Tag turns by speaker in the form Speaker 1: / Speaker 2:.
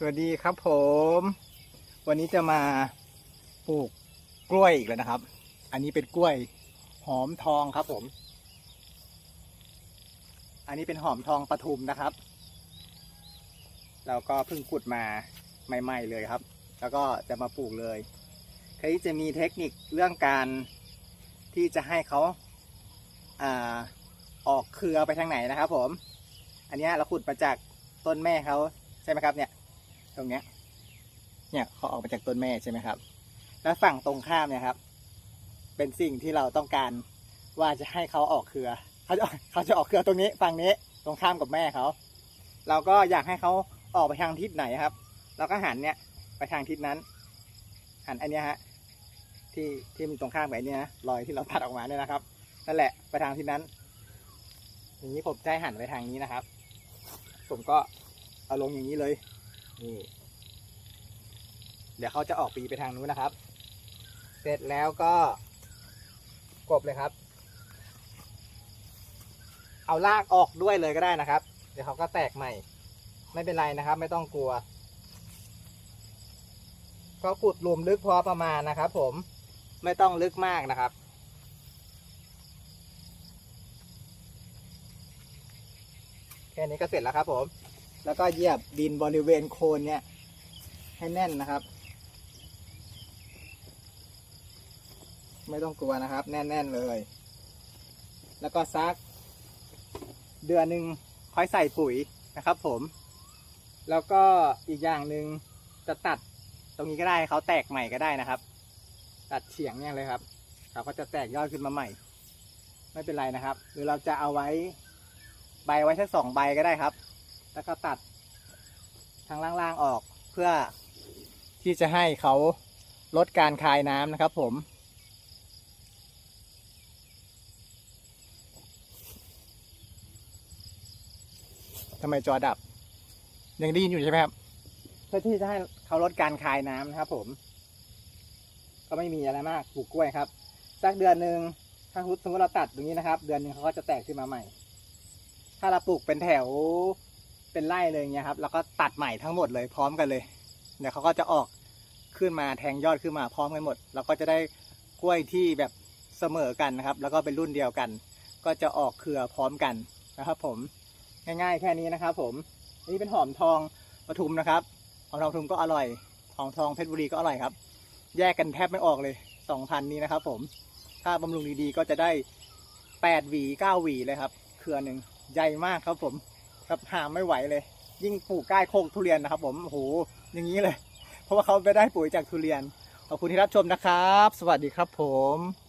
Speaker 1: สวัสดีครับผม วันนี้จะมาปลูกกล้วยอีกแล้วนะครับ อันนี้เป็นกล้วยหอมทองครับผม อันนี้เป็นหอมทองปทุมนะครับเราก็เพิ่งขุดมาใหม่ ๆเลยครับ แล้วก็จะมาปลูกเลยใครที่จะมีเทคนิคเรื่องการที่จะให้เขาอ่าออกเครือไปทางไหนนะครับผม อันนี้เราขุดมาจากต้นแม่เขาใช่ไหมครับเนี่ย ตรงเนี้ย เนี่ยเขาออกมาจากต้นแม่ใช่ไหมครับ แล้วฝั่งตรงข้ามเนี่ยครับ เป็นสิ่งที่เราต้องการว่าจะให้เขาออกเครือเขาจะเขาจะออกเครือตรงนี้ฝั่งนี้ตรงข้ามกับแม่เขา เราก็อยากให้เขาออกไปทางทิศไหนครับ เราก็หันเนี่ยไปทางทิศนั้น หันอันนี้ฮะที่ที่มันตรงข้ามกับไอ้เนี่ยนะรอยที่เราตัดออกมาเนี่ยนะครับนั่นแหละไปทางทิศนั้นอย่างนี้ผมจะให้หันไปทางนี้นะครับ ผมก็เอาลงอย่างนี้เลย นี่ เดี๋ยวเขาจะออกปีไปทางนู้นนะครับ เสร็จแล้วก็กบเลยครับ เอาลากออกด้วยเลยก็ได้นะครับ เดี๋ยวเขาก็แตกใหม่ ไม่เป็นไรนะครับ ไม่ต้องกลัว ก็ขุดหลุมลึกพอประมาณนะครับผม ไม่ต้องลึกมากนะครับแค่นี้ก็เสร็จแล้วครับผม แล้วก็เหยียบดินบริเวณโคนเนี่ย ให้แน่นนะครับ ไม่ต้องกลัวนะครับ แน่นๆเลย แล้วก็ซัก เดือนหนึ่งค่อยใส่ปุ๋ยนะครับ ผม แล้วก็อีกอย่างหนึ่งจะตัดตรงนี้ก็ได้เขาแตกใหม่ก็ได้นะครับ ตัดเฉียงเนี่ยเลยครับเขาก็จะแตกยอดขึ้นมาใหม่ ไม่เป็นไรนะครับ หรือเราจะเอาไว้ใบไว้สักสองใบก็ได้ครับ แล้วก็ตัดทางล่างๆออกเพื่อที่จะให้เขาลดการคายน้ำนะครับผม ทำไมจอดับ ยังได้ยินอยู่ใช่ไหมครับ เพื่อที่จะให้เขาลดการคายน้ำนะครับผม ก็ไม่มีอะไรมากปลูกกล้วยครับ สักเดือนหนึ่งถ้าสมมติเราตัดตรงนี้นะครับ เดือนหนึ่งเขาก็จะแตกขึ้นมาใหม่ ถ้าเราปลูกเป็นแถว เป็นไร่เลยอย่างเงี้ยครับ แล้วก็ตัดใหม่ทั้งหมดเลยพร้อมกันเลยเดี๋ยวเขาก็จะออกขึ้นมาแทงยอดขึ้นมาพร้อมกันหมด แล้วก็จะได้กล้วยที่แบบเสมอกันนะครับ แล้วก็เป็นรุ่นเดียวกัน ก็จะออกเครือพร้อมกันนะครับ ผมง่ายๆ แค่นี้นะครับ ผมนี่เป็นหอมทองปทุมนะครับหอมทองปทุมก็อร่อยหอมทองเพชรบุรีก็อร่อยครับ แยกกันแทบไม่ออกเลยสองพันนี้นะครับ ผมถ้าบำรุงดีๆก็จะได้แปดหวีเก้าหวีเลยครับ เครือหนึ่งใหญ่มากครับผม ครับหาไม่ไหวเลย ยิ่งปลูกใกล้โคกทุเรียนนะครับ ผมโอ้โหอย่างนี้เลย เพราะว่าเขาไปได้ปุ๋ยจากทุเรียนขอบคุณที่รับชมนะครับ สวัสดีครับผม